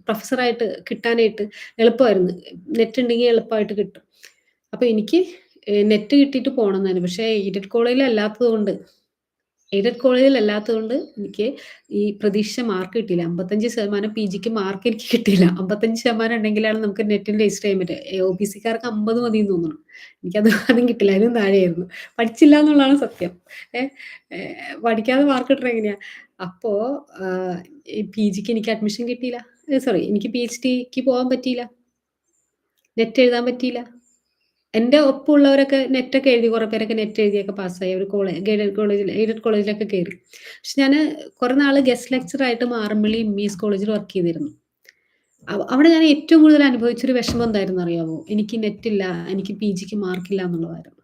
പ്രൊഫസറായിട്ട് കിട്ടാനായിട്ട് എളുപ്പമായിരുന്നു. നെറ്റ് ഉണ്ടെങ്കിൽ എളുപ്പമായിട്ട് കിട്ടും. അപ്പോൾ എനിക്ക് നെറ്റ് കിട്ടിയിട്ട് പോണംന്നായിരുന്നു. പക്ഷേ എയ്ഡഡ് കോളേജിൽ അല്ലാത്തത് കൊണ്ട് എയ്ഡഡ് കോളേജിൽ അല്ലാത്തത് കൊണ്ട് എനിക്ക് ഈ പ്രതീക്ഷിച്ച മാർക്ക് കിട്ടിയില്ല. അമ്പത്തഞ്ച് ശതമാനം പി ജിക്ക് മാർക്ക് എനിക്ക് കിട്ടിയില്ല. 55% ഉണ്ടെങ്കിലാണ് നമുക്ക് നെറ്റിൽ രജിസ്റ്റർ ചെയ്യാൻ പറ്റുക. ഒ ബി സിക്കാർക്ക് അമ്പത് മതി എന്ന് തോന്നുന്നു. എനിക്കത് *laughs* അതും കിട്ടില്ല. അതിനും താഴെയായിരുന്നു. പഠിച്ചില്ല എന്നുള്ളതാണ് സത്യം. പഠിക്കാതെ മാർക്ക് കിട്ടണം എങ്ങനെയാ? അപ്പോ പി ജിക്ക് എനിക്ക് അഡ്മിഷൻ കിട്ടിയില്ല. സോറി എനിക്ക് പി എച്ച് ഡിക്ക് പോകാൻ പറ്റിയില്ല. നെറ്റ് എഴുതാൻ പറ്റിയില്ല. എന്റെ ഒപ്പമുള്ളവരൊക്കെ നെറ്റൊക്കെ എഴുതി കുറെ പേരൊക്കെ നെറ്റ് എഴുതിയൊക്കെ പാസ്സായി. ഒരു കോളേജ് ഗൈഡഡ് കോളേജിൽ എയ്ഡഡ് കോളേജിലൊക്കെ കയറി പക്ഷെ ഞാൻ കുറെ നാൾ ഗസ്റ്റ് ലെക്ചർ ആയിട്ട് മാറമ്പള്ളി എംഇഎസ് കോളേജിൽ വർക്ക് ചെയ്തിരുന്നു. അവിടെ ഞാൻ ഏറ്റവും കൂടുതൽ അനുഭവിച്ചൊരു വിഷമം എന്തായിരുന്നു അറിയാമോ? എനിക്ക് നെറ്റ് ഇല്ല എനിക്ക് പി ജിക്ക് മാർക്കില്ല എന്നുള്ളതായിരുന്നു.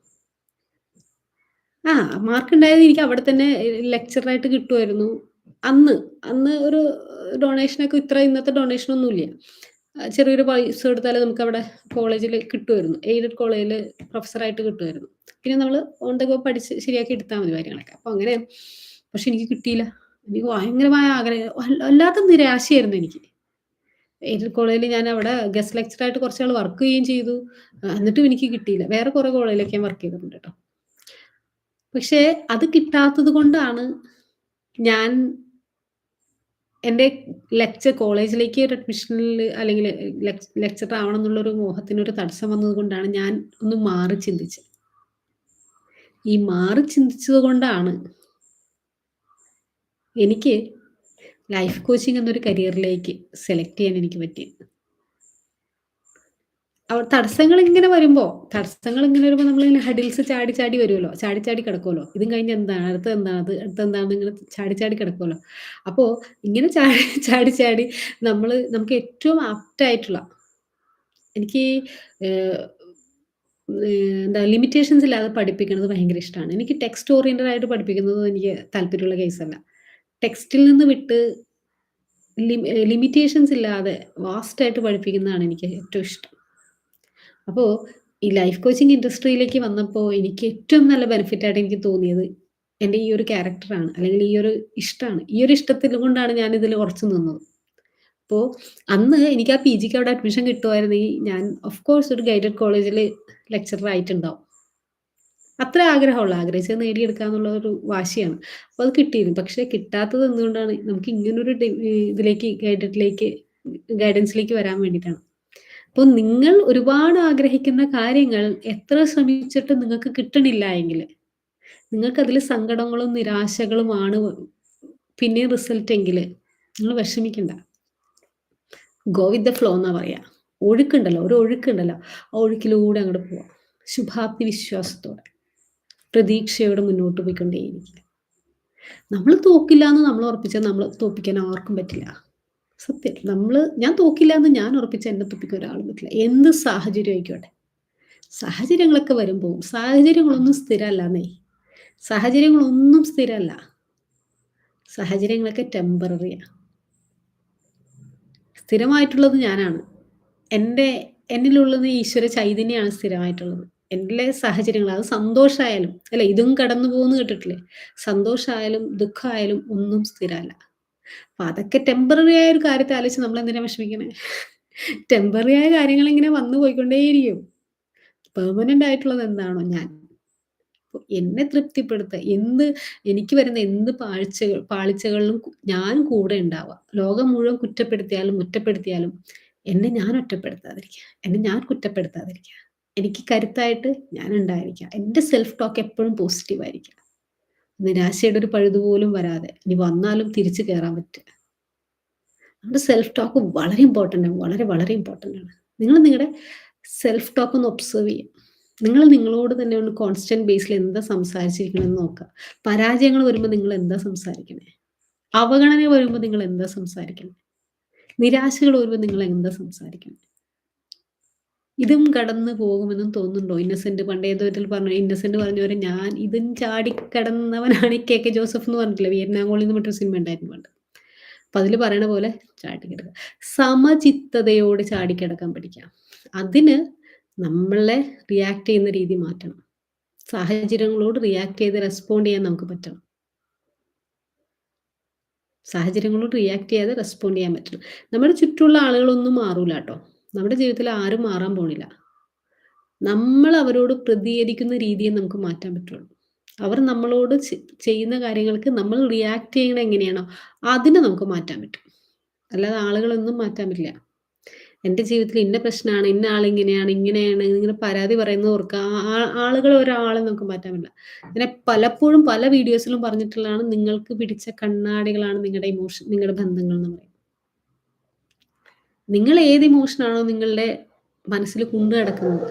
ആ മാർക്ക് ഉണ്ടായത് എനിക്ക് അവിടെ തന്നെ ലെക്ചറായിട്ട് കിട്ടുമായിരുന്നു. അന്ന്, അന്ന് ഒരു ഡൊണേഷനൊക്കെ ഇത്ര ഇന്നത്തെ ഡൊണേഷനൊന്നുമില്ല. ആഹ് ചെറിയൊരു പൈസ നമുക്ക് അവിടെ കോളേജിൽ കിട്ടുമായിരുന്നു. എയ്ഡഡ് കോളേജിൽ പ്രൊഫസറായിട്ട് കിട്ടുമായിരുന്നു. പിന്നെ നമ്മൾ ഓൺ ഗോ പഠിച്ച് ശരിയാക്കി എടുത്താൽ മതി കാര്യങ്ങളൊക്കെ. അപ്പൊ അങ്ങനെ പക്ഷെ എനിക്ക് കിട്ടിയില്ല. എനിക്ക് ഭയങ്കരമായ ആഗ്രഹം വല്ലാത്ത നിരാശയായിരുന്നു എനിക്ക്. എയ്ഡഡ് കോളേജിൽ ഞാൻ അവിടെ ഗസ്റ്റ് ലെക്ചറായിട്ട് കുറച്ച് നാൾ വർക്ക് ചെയ്യുകയും ചെയ്തു. എന്നിട്ടും എനിക്ക് കിട്ടിയില്ല. വേറെ കുറെ കോളേജിലൊക്കെ ഞാൻ വർക്ക് ചെയ്തിട്ടുണ്ട് കേട്ടോ പക്ഷേ അത് കിട്ടാത്തത് കൊണ്ടാണ് ഞാൻ എന്റെ ലെക്ചർ കോളേജിലേക്ക് ഒരു അഡ്മിഷനിൽ അല്ലെങ്കിൽ ലെക്ചർ ആവണം എന്നുള്ളൊരു മോഹത്തിന് ഒരു തടസ്സം വന്നതുകൊണ്ടാണ് ഞാൻ ഒന്ന് മാറി ചിന്തിച്ചത്. ഈ മാറി ചിന്തിച്ചത് കൊണ്ടാണ് എനിക്ക് ലൈഫ് കോച്ചിങ് എന്നൊരു കരിയറിലേക്ക് സെലക്ട് ചെയ്യാൻ എനിക്ക് പറ്റിയത്. തടസ്സങ്ങൾ ഇങ്ങനെ വരുമ്പോ തടസ്സങ്ങൾ ഇങ്ങനെ വരുമ്പോ നമ്മളിങ്ങനെ ഹഡിൽസ് ചാടി ചാടി വരുമല്ലോ. ചാടി ചാടി കിടക്കുമല്ലോ. ഇതും കഴിഞ്ഞ് എന്താണ്? അടുത്ത് എന്താണ്? അത് എന്താണ് ഇങ്ങനെ ചാടി ചാടി കിടക്കുമല്ലോ. അപ്പോ ഇങ്ങനെ ചാടി *laughs* ചാടി ചാടി നമ്മൾ നമുക്ക് ഏറ്റവും ആപ്റ്റ് ആയിട്ടുള്ള എനിക്ക് എന്താ ലിമിറ്റേഷൻസ് ഇല്ലാതെ പഠിപ്പിക്കുന്നത് ഭയങ്കര ഇഷ്ടമാണ് എനിക്ക് ടെക്സ്റ്റ് ഓറിയന്റഡ് ആയിട്ട് പഠിപ്പിക്കുന്നത് എനിക്ക് താല്പര്യമുള്ള കേസല്ല. ടെക്സ്റ്റിൽ നിന്ന് വിട്ട് ലിമിറ്റേഷൻസ് ഇല്ലാതെ വാസ്റ്റായിട്ട് പഠിപ്പിക്കുന്നതാണ് എനിക്ക് ഏറ്റവും ഇഷ്ടം. അപ്പോ ഈ ലൈഫ് കോച്ചിങ് ഇൻഡസ്ട്രിയിലേക്ക് വന്നപ്പോൾ എനിക്ക് ഏറ്റവും നല്ല ബെനിഫിറ്റ് ആയിട്ട് എനിക്ക് തോന്നിയത് എന്റെ ഈ ഒരു ക്യാരക്ടറാണ്. അല്ലെങ്കിൽ ഈ ഒരു ഇഷ്ടമാണ് ഈ ഒരു ഇഷ്ടത്തിൽ കൊണ്ടാണ് ഞാൻ ഇതിൽ ഉറച്ചു നിന്നത്. അപ്പോൾ അന്ന് എനിക്ക് ആ പി ജിക്ക് അവിടെ അഡ്മിഷൻ കിട്ടുമായിരുന്നെങ്കിൽ ഞാൻ ഓഫ് കോഴ്സ് ഒരു ഗൈഡഡ് കോളേജിൽ ലെക്ചറർ ആയിട്ടുണ്ടാവും. അത്ര ആഗ്രഹമുള്ളൂ. ആഗ്രഹിച്ചത് നേടിയെടുക്കാന്നുള്ള ഒരു വാശിയാണ്. അപ്പോൾ അത് കിട്ടിയിരുന്നു. പക്ഷെ കിട്ടാത്തത് എന്തുകൊണ്ടാണ്? നമുക്ക് ഇങ്ങനൊരു ഇതിലേക്ക് ഗൈഡഡിലേക്ക് ഗൈഡൻസിലേക്ക് വരാൻ വേണ്ടിയിട്ടാണ്. അപ്പൊ നിങ്ങൾ ഒരുപാട് ആഗ്രഹിക്കുന്ന കാര്യങ്ങൾ എത്ര ശ്രമിച്ചിട്ടും നിങ്ങൾക്ക് കിട്ടണില്ല എങ്കിൽ നിങ്ങൾക്ക് അതിൽ സങ്കടങ്ങളും നിരാശകളുമാണ് പിന്നെ റിസൾട്ട് എങ്കിൽ നിങ്ങൾ വിഷമിക്കണ്ട. ഗോ വിത്ത് ദ ഫ്ലോ എന്നാ പറയാ. ഒഴുക്കുണ്ടല്ലോ, ഒരു ഒഴുക്കുണ്ടല്ലോ. ആ ഒഴുക്കിലൂടെ അങ്ങോട്ട് പോവാം ശുഭാപ്തി വിശ്വാസത്തോടെ. പ്രതീക്ഷയോടെ മുന്നോട്ട് പോയിക്കൊണ്ടേയിരിക്കുക. തോക്കില്ല എന്ന് നമ്മൾ ഉറപ്പിച്ചാൽ നമ്മൾ തോപ്പിക്കാൻ ആർക്കും പറ്റില്ല. സത്യം. നമ്മൾ ഞാൻ തോക്കില്ല എന്ന് ഞാൻ ഉറപ്പിച്ച എന്നെ തോൽപ്പിക്കാൻ ഒരാളും പറ്റില്ല. എന്ത് സാഹചര്യം ആയിക്കോട്ടെ. സാഹചര്യങ്ങളൊക്കെ വരുമ്പോൾ സാഹചര്യങ്ങളൊന്നും സാഹചര്യങ്ങളൊന്നും സ്ഥിരമല്ലാന്നേ. സാഹചര്യങ്ങളൊന്നും സ്ഥിരമല്ല. സാഹചര്യങ്ങളൊക്കെ ടെമ്പററിയാണ് സ്ഥിരമായിട്ടുള്ളത് ഞാനാണ്. എന്റെ എന്നിലുള്ളത് ഈശ്വര ചൈതന്യമാണ് സ്ഥിരമായിട്ടുള്ളത്. എന്റെ സാഹചര്യങ്ങൾ അത് സന്തോഷമായാലും അല്ലെ ഇതും കടന്നു പോകുന്നു കേട്ടിട്ടില്ലേ? സന്തോഷമായാലും ദുഃഖമായാലും ഒന്നും സ്ഥിരമല്ല. അപ്പൊ അതൊക്കെ ടെമ്പററി ആയ ഒരു കാര്യത്തെ ആലോചിച്ച് നമ്മൾ എന്തിനാ വിഷമിക്കണേ? ടെമ്പററി ആയ കാര്യങ്ങൾ ഇങ്ങനെ വന്നു പോയിക്കൊണ്ടേയിരിക്കും. പെർമനന്റ് ആയിട്ടുള്ളത് എന്താണോ ഞാൻ. എന്നെ തൃപ്തിപ്പെടുത്ത എന്ത് എനിക്ക് വരുന്ന എന്ത് പാഴ്ചകൾ പാളിച്ചകളിലും ഞാൻ കൂടെ ഉണ്ടാവുക ലോകം മുഴുവൻ കുറ്റപ്പെടുത്തിയാലും, കുറ്റപ്പെടുത്തിയാലും എന്നെ ഞാൻ ഒറ്റപ്പെടുത്താതിരിക്കുക എന്നെ ഞാൻ കുറ്റപ്പെടുത്താതിരിക്കുക എനിക്ക് കരുത്തായിട്ട് ഞാൻ ഉണ്ടായിരിക്കുക എന്റെ സെൽഫ് ടോക്ക് എപ്പോഴും പോസിറ്റീവ് ആയിരിക്ക. നിരാശയുടെ ഒരു പഴുതുപോലും വരാതെ, ഇനി വന്നാലും തിരിച്ചു കയറാൻ പറ്റുക. നമ്മുടെ സെൽഫ് ടോക്ക് വളരെ ഇമ്പോർട്ടന്റ് ആണ്. വളരെ, വളരെ ഇമ്പോർട്ടന്റ് ആണ്. നിങ്ങൾ നിങ്ങളുടെ സെൽഫ് ടോക്ക് ഒന്ന് ഒബ്സർവ് ചെയ്യുക നിങ്ങൾ നിങ്ങളോട് തന്നെ ഒന്ന് കോൺസ്റ്റന്റ് ബേസിൽ എന്താ സംസാരിച്ചിരിക്കണമെന്ന് നോക്കുക പരാജയങ്ങൾ വരുമ്പോൾ നിങ്ങൾ എന്താ സംസാരിക്കണേ? അവഗണന വരുമ്പോൾ നിങ്ങൾ എന്താ സംസാരിക്കണേ? നിരാശകൾ വരുമ്പോൾ നിങ്ങൾ എന്താ സംസാരിക്കണേ? ഇതും കടന്നു പോകുമെന്നും തോന്നുന്നുണ്ടോ? ഇന്നസെന്റ് പണ്ട് ഏതോ ഇതിൽ പറഞ്ഞു ഇന്നസെന്റ് പറഞ്ഞ പോലെ ഞാൻ ഇതും ചാടിക്കടന്നവനാണ് ഈ കെ ജോസഫ് എന്ന് പറഞ്ഞിട്ടില്ല വിയറ്റ്നാം നിന്ന് മറ്റൊരു സിനിമ ഉണ്ടായിരുന്നു പണ്ട്. അപ്പൊ അതിൽ പറയണ പോലെ ചാടിക്കിടക്കുക. സമചിത്തതയോട് ചാടിക്കിടക്കാൻ പഠിക്കാം. അതിന് നമ്മളെ റിയാക്ട് ചെയ്യുന്ന രീതി മാറ്റണം. സാഹചര്യങ്ങളോട് റിയാക്ട് ചെയ്ത് റെസ്പോണ്ട് ചെയ്യാൻ നമുക്ക് പറ്റണം. സാഹചര്യങ്ങളോട് റിയാക്ട് ചെയ്യാതെ റെസ്പോണ്ട് ചെയ്യാൻ പറ്റണം. നമ്മുടെ ചുറ്റുമുള്ള ആളുകളൊന്നും മാറൂലാട്ടോ. നമ്മുടെ ജീവിതത്തിൽ ആരും മാറാൻ പോണില്ല. നമ്മൾ അവരോട് പ്രതികരിക്കുന്ന രീതിയെ നമുക്ക് മാറ്റാൻ പറ്റുള്ളൂ. അവർ നമ്മളോട് ചെയ്യുന്ന കാര്യങ്ങൾക്ക് നമ്മൾ റിയാക്ട് ചെയ്യണത് എങ്ങനെയാണോ അതിനെ നമുക്ക് മാറ്റാൻ പറ്റും. അല്ലാതെ ആളുകളൊന്നും മാറ്റാൻ പറ്റില്ല. എന്റെ ജീവിതത്തിൽ ഇന്ന പ്രശ്നമാണ് ഇന്ന ആളിങ്ങനെയാണ്, ഇങ്ങനെയാണ്, ഇങ്ങനെ പരാതി പറയുന്നത് ഓർക്കുക ആ ആ ആളുകളെ ഒരാളെ നമുക്ക് മാറ്റാൻ പറ്റില്ല. ഇങ്ങനെ പലപ്പോഴും പല വീഡിയോസിലും പറഞ്ഞിട്ടുള്ളതാണ് നിങ്ങൾക്ക് പിടിച്ച കണ്ണാടികളാണ് നിങ്ങളുടെ ഇമോഷൻ നിങ്ങളുടെ ബന്ധങ്ങൾ എന്ന് പറയും. നിങ്ങൾ ഏത് ഇമോഷനാണോ നിങ്ങളുടെ മനസ്സിൽ കൊണ്ടു കിടക്കുന്നത്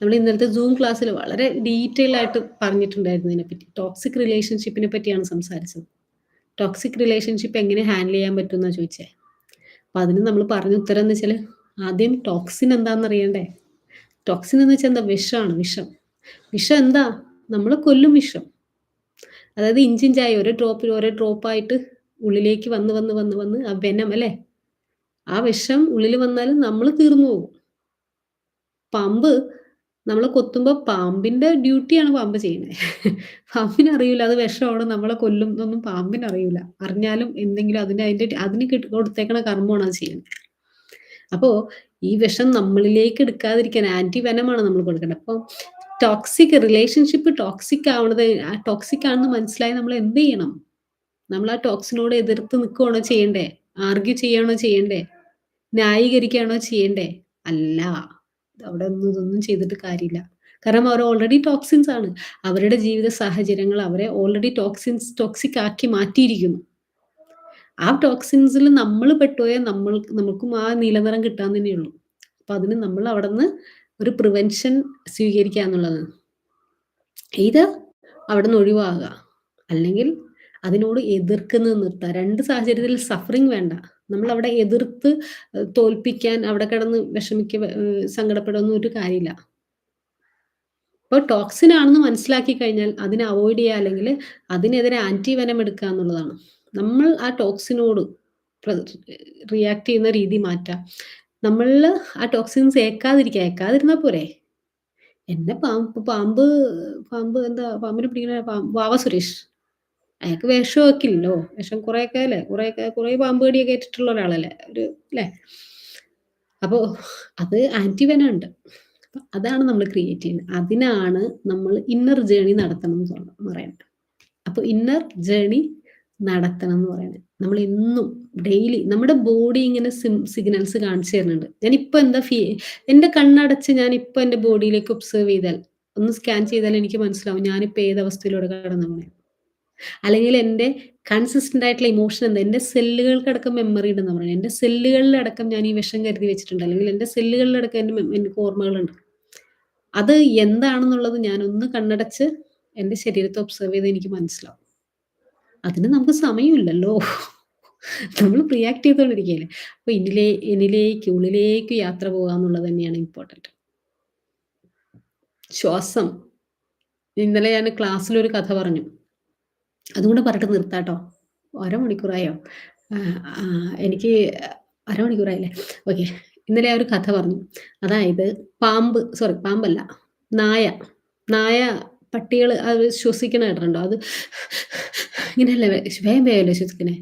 നമ്മൾ ഇന്നലത്തെ സൂം ക്ലാസ്സിൽ വളരെ ഡീറ്റെയിൽ ആയിട്ട് പറഞ്ഞിട്ടുണ്ടായിരുന്നു ഇതിനെപ്പറ്റി. ടോക്സിക് റിലേഷൻഷിപ്പിനെ പറ്റിയാണ് സംസാരിച്ചത്. ടോക്സിക് റിലേഷൻഷിപ്പ് എങ്ങനെ ഹാൻഡിൽ ചെയ്യാൻ പറ്റും എന്നാ ചോദിച്ചേ. അപ്പൊ അതിന് നമ്മൾ പറഞ്ഞ ഉത്തരം എന്ന് വെച്ചാൽ ആദ്യം ടോക്സിൻ എന്താന്ന് അറിയണ്ടേ? ടോക്സിൻ എന്ന് വെച്ചാൽ എന്താ? വിഷമാണ് വിഷം. വിഷം എന്താ? നമ്മൾ കൊല്ലും വിഷം. അതായത് ഇഞ്ചിഞ്ചായി ഓരോ ഡ്രോപ്പിൽ ഓരോ ഡ്രോപ്പായിട്ട് ഉള്ളിലേക്ക് വന്ന്, വന്ന്, വന്ന്, വന്ന് ആ വെനം അല്ലേ? ആ വിഷം ഉള്ളിൽ വന്നാലും നമ്മൾ തീർന്നു പോകും. പാമ്പ് നമ്മളെ കൊത്തുമ്പോൾ പാമ്പിന്റെ ഡ്യൂട്ടിയാണ് പാമ്പ് ചെയ്യണേ. പാമ്പിനറിയൂല അത് വിഷമാണ് നമ്മളെ കൊല്ലും എന്നൊന്നും പാമ്പിനറിയൂല. അറിഞ്ഞാലും എന്തെങ്കിലും അതിന് അതിന്റെ അതിന് കൊടുത്തേക്കണ കർമ്മമാണ് അത് ചെയ്യുന്നത്. അപ്പോ ഈ വിഷം നമ്മളിലേക്ക് എടുക്കാതിരിക്കാൻ ആന്റി വെനമാണ് നമ്മൾ കൊടുക്കേണ്ടത്. അപ്പൊ ടോക്സിക് റിലേഷൻഷിപ്പ് ടോക്സിക് ആവണത് ആ ടോക്സിക് ആണെന്ന് മനസ്സിലായി നമ്മൾ എന്ത് ചെയ്യണം? നമ്മൾ ആ ടോക്സിനോട് എതിർത്ത് നിൽക്കുകയാണോ ചെയ്യണ്ടേ? ആർഗ്യൂ ചെയ്യാണോ ചെയ്യണ്ടേ? ന്യായീകരിക്കുകയാണോ ചെയ്യണ്ടേ? അല്ല. അവിടെ ഒന്നും ഇതൊന്നും ചെയ്തിട്ട് കാര്യമില്ല. കാരണം അവർ ഓൾറെഡി ടോക്സിൻസ് ആണ്. അവരുടെ ജീവിത സാഹചര്യങ്ങൾ അവരെ ഓൾറെഡി ടോക്സിൻസ് ടോക്സിക് ആക്കി മാറ്റിയിരിക്കുന്നു. ആ ടോക്സിൻസിൽ നമ്മൾ പെട്ടുപോയാൽ നമ്മൾ നമുക്കും ആ നീലനിറം കിട്ടാൻ തന്നെയുള്ളൂ. അപ്പൊ അതിന് നമ്മൾ അവിടെ നിന്ന് ഒരു പ്രിവെൻഷൻ സ്വീകരിക്കുക എന്നുള്ളത് ഇത് അവിടെ നിന്ന് ഒഴിവാകുക. അല്ലെങ്കിൽ അതിനോട് എതിർക്കുന്നത് നിർത്തുക. രണ്ട് സാഹചര്യത്തിൽ സഫറിങ് വേണ്ട. നമ്മൾ അവിടെ എതിർത്ത് തോൽപ്പിക്കാൻ അവിടെ കിടന്ന് വിഷമിക്ക സങ്കടപ്പെടുന്ന ഒരു കാര്യമില്ല. ഇപ്പോൾ ടോക്സിൻ ആണെന്ന് മനസ്സിലാക്കി കഴിഞ്ഞാൽ അതിനെ അവോയ്ഡ് ചെയ്യുക അല്ലെങ്കിൽ അതിനെതിരെ ആന്റി വനം എടുക്കുക എന്നുള്ളതാണ്. നമ്മൾ ആ ടോക്സിനോട് റിയാക്ട് ചെയ്യുന്ന രീതി മാറ്റാം നമ്മൾ ആ ടോക്സിൻസ് ഏക്കാതിരിക്കുക. ഏക്കാതിരുന്നാൽ പോരെ? എന്നെ പാമ്പ് പാമ്പ് പാമ്പ് എന്താ പാമ്പിനെ പിടിക്കുന്ന പാമ്പ് വാവ സുരേഷ്. അയാൾക്ക് വിഷമൊക്കെ ഇല്ലല്ലോ. വിഷം കുറേയൊക്കെ അല്ലേ കുറേയൊക്കെ കുറേ പാമ്പ് കടിയൊക്കെ ഏറ്റിട്ടുള്ള ഒരാളല്ലേ. ഒരു ല്ലേ? അപ്പോൾ അത് ആന്റിവെന ഉണ്ട്. അതാണ് നമ്മൾ ക്രിയേറ്റ് ചെയ്യുന്നത്. അതിനാണ് നമ്മൾ ഇന്നർ ജേണി നടത്തണം എന്ന് പറ പറയുന്നത്. അപ്പൊ ഇന്നർ ജേണി നടത്തണം എന്ന് പറയുന്നത്. നമ്മൾ എന്നും ഡെയിലി നമ്മുടെ ബോഡി ഇങ്ങനെ സിഗ്നൽസ് കാണിച്ചു തരുന്നുണ്ട്. ഞാൻ ഇപ്പൊ എന്താ ഫീ എന്റെ കണ്ണടച്ച് ഞാൻ ഇപ്പൊ എന്റെ ബോഡിയിലേക്ക് ഒബ്സർവ് ചെയ്താൽ ഒന്ന് സ്കാൻ ചെയ്താൽ എനിക്ക് മനസ്സിലാവും ഞാനിപ്പോ ഏത് അവസ്ഥയിലൂടെ കടന്നു പോണേന്ന്. അല്ലെങ്കിൽ എന്റെ കൺസിസ്റ്റന്റ് ആയിട്ടുള്ള ഇമോഷൻ എന്താ? എന്റെ സെല്ലുകൾക്കടക്കം മെമ്മറി ഉണ്ടെന്ന് പറയുന്നത്. എന്റെ സെല്ലുകളിലടക്കം ഞാൻ ഈ വിഷം കരുതി വെച്ചിട്ടുണ്ട്. അല്ലെങ്കിൽ എന്റെ സെല്ലുകളിലടക്കം എന്റെ എനിക്ക് ഓർമ്മകളുണ്ട്. അത് എന്താണെന്നുള്ളത് ഞാനൊന്ന് കണ്ണടച്ച് എന്റെ ശരീരത്തെ ഒബ്സർവ് ചെയ്ത് എനിക്ക് മനസ്സിലാവും. അതിന് നമുക്ക് സമയമില്ലല്ലോ. നമ്മൾ റിയാക്ട് ചെയ്തുകൊണ്ടിരിക്കുകയല്ലേ. അപ്പൊ ഇനിലേ എന്നിലേക്ക് ഉള്ളിലേക്ക് യാത്ര പോകുക എന്നുള്ളത് തന്നെയാണ് ഇമ്പോർട്ടന്റ്. ശ്വാസം. ഇന്നലെ ഞാൻ ക്ലാസ്സിൽ ഒരു കഥ പറഞ്ഞു. അതും കൂടെ പറഞ്ഞിട്ട് നിർത്താട്ടോ. അരമണിക്കൂറായോ? എനിക്ക് അരമണിക്കൂറായില്ലേ? ഓക്കെ. ഇന്നലെ ഒരു കഥ പറഞ്ഞു. അതായത് പാമ്പ് സോറി പാമ്പല്ല. നായ. നായ പട്ടികൾ അത് ശ്വസിക്കണ കേട്ടിട്ടുണ്ടോ? അത് ഇങ്ങനെയല്ലേ വേഗം വേഗമല്ലേ ശ്വസിക്കണേ.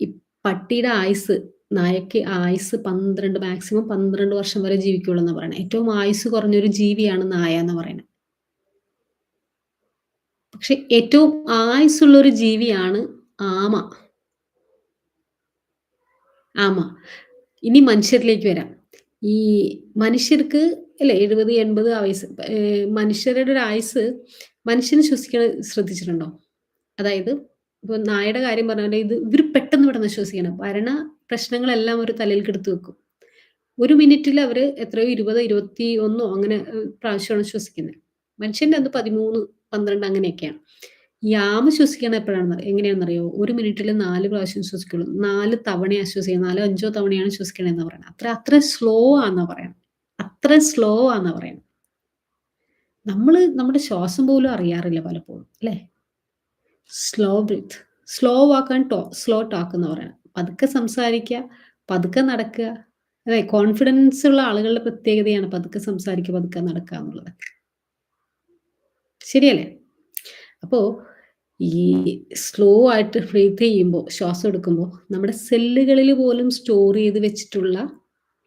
ഈ പട്ടിയുടെ ആയുസ് നായക്ക് ആയുസ് പന്ത്രണ്ട് മാക്സിമം 12 വർഷം വരെ ജീവിക്കുള്ളൂ എന്ന് പറയണേ. ഏറ്റവും ആയുസ് കുറഞ്ഞൊരു ജീവിയാണ് നായ എന്ന് പറയണേ. പക്ഷെ ഏറ്റവും ആയുസ്സുള്ള ഒരു ജീവിയാണ് ആമ. ആമ. ഇനി മനുഷ്യരിലേക്ക് വരാം. ഈ മനുഷ്യർക്ക് അല്ലേ 70, 80 ആയുസ്സ് ഏഹ് മനുഷ്യരുടെ ഒരു ആയുസ് മനുഷ്യന് ശ്വസിക്കണ ശ്രദ്ധിച്ചിട്ടുണ്ടോ? അതായത് ഇപ്പൊ നായയുടെ കാര്യം പറഞ്ഞാൽ ഇത് ഇവർ പെട്ടെന്ന് പെട്ടെന്ന് ശ്വസിക്കണം. വരണ പ്രശ്നങ്ങളെല്ലാം ഒരു തലയിൽ എടുത്ത് വെക്കും. ഒരു മിനിറ്റിൽ അവർ എത്രയോ 20, 21 അങ്ങനെ ഏഹ് പ്രാവശ്യമാണ് ശ്വസിക്കുന്നത് മനുഷ്യന്റെ അത് 13, 12 അങ്ങനെയൊക്കെയാണ്. യാമ ശ്വസിക്കണം എപ്പോഴാണ് എപ്പോഴാണെന്ന് എങ്ങനെയാണെന്നറിയോ? ഒരു മിനിറ്റിൽ നാല് പ്രാവശ്യം ശ്വസിക്കുള്ളൂ. നാല് തവണയാ ശ്വസിക്കുന്നത്. 4ഓ 5ഓ തവണയാണ് ശ്വസിക്കണേന്നാ പറയുന്നത് അത്ര അത്ര സ്ലോ ആണെന്ന് പറയണം അത്ര സ്ലോ ആണെന്ന് പറയണം നമ്മൾ നമ്മുടെ ശ്വാസം പോലും അറിയാറില്ല പലപ്പോഴും. അല്ലേ? Slow breathe. Slow walk and to slow talk എന്ന് പറയണം പതുക്കെ സംസാരിക്കുക, പതുക്കെ നടക്കുക. അതെ കോൺഫിഡൻസ് ഉള്ള ആളുകളുടെ പ്രത്യേകതയാണ് പതുക്കെ സംസാരിക്കുക, പതുക്കെ നടക്കുക എന്നുള്ളത്. ശരിയല്ലേ? അപ്പോ ഈ സ്ലോ ആയിട്ട് ബ്രീത്ത് ചെയ്യുമ്പോൾ ശ്വാസം എടുക്കുമ്പോൾ നമ്മുടെ സെല്ലുകളിൽ പോലും സ്റ്റോർ ചെയ്ത് വെച്ചിട്ടുള്ള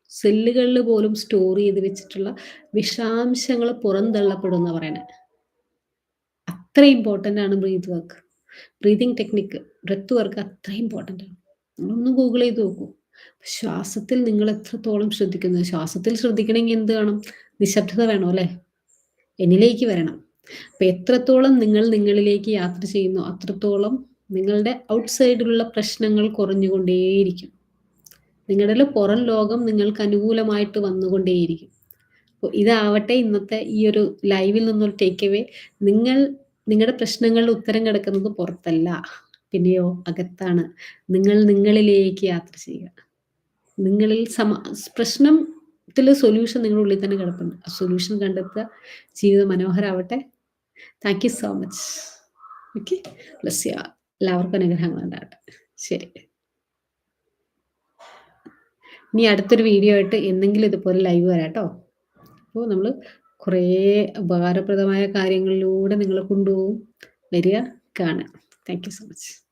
സെല്ലുകളിൽ പോലും സ്റ്റോർ ചെയ്ത് വെച്ചിട്ടുള്ള വിഷാംശങ്ങൾ പുറന്തള്ളപ്പെടും പറയണേ പറയണെ. അത്ര ഇമ്പോർട്ടന്റ് ആണ് breath work. Breathing technique, breath work അത്ര ഇമ്പോർട്ടന്റ് ആണ്. നിങ്ങളൊന്ന് ഗൂഗിൾ ചെയ്ത് നോക്കൂ. ശ്വാസത്തിൽ നിങ്ങൾ എത്രത്തോളം ശ്രദ്ധിക്കുന്നത് ശ്വാസത്തിൽ ശ്രദ്ധിക്കണമെങ്കിൽ എന്ത് വേണം? നിശബ്ദത വേണം അല്ലേ? എന്നിലേക്ക് വരണം. അപ്പൊ എത്രത്തോളം നിങ്ങൾ നിങ്ങളിലേക്ക് യാത്ര ചെയ്യുന്നു അത്രത്തോളം നിങ്ങളുടെ ഔട്ട്സൈഡിലുള്ള പ്രശ്നങ്ങൾ കുറഞ്ഞുകൊണ്ടേയിരിക്കും. നിങ്ങളുടെ പുറം ലോകം നിങ്ങൾക്ക് അനുകൂലമായിട്ട് വന്നുകൊണ്ടേയിരിക്കും. അപ്പൊ ഇതാവട്ടെ ഇന്നത്തെ ഈ ഒരു ലൈവിൽ നിന്നൊരു ടേക്ക് എവേ നിങ്ങൾ നിങ്ങളുടെ പ്രശ്നങ്ങളുടെ ഉത്തരം കിടക്കുന്നത് പുറത്തല്ല. പിന്നെയോ അകത്താണ്. നിങ്ങൾ നിങ്ങളിലേക്ക് യാത്ര ചെയ്യുക. നിങ്ങളിൽ സമ പ്രശ്നത്തിൽ സൊല്യൂഷൻ നിങ്ങളുടെ ഉള്ളിൽ തന്നെ കിടപ്പുണ്ട്. സൊല്യൂഷൻ കണ്ടെത്തുക. ജീവിതം മനോഹരാവട്ടെ. Thank you so much. Okay. Plus. എല്ലാവർക്കും അനുഗ്രഹങ്ങൾ ഉണ്ടാകട്ടെ ശരി. ഇനി അടുത്തൊരു വീഡിയോ ആയിട്ട് എന്തെങ്കിലും ഇതുപോലെ ലൈവ് വരാട്ടോ. അപ്പോൾ നമ്മൾ കുറേ ഉപകാരപ്രദമായ കാര്യങ്ങളിലൂടെ നിങ്ങളെ കൊണ്ടുപോകും. വരിക, കാണുക. Thank you so much.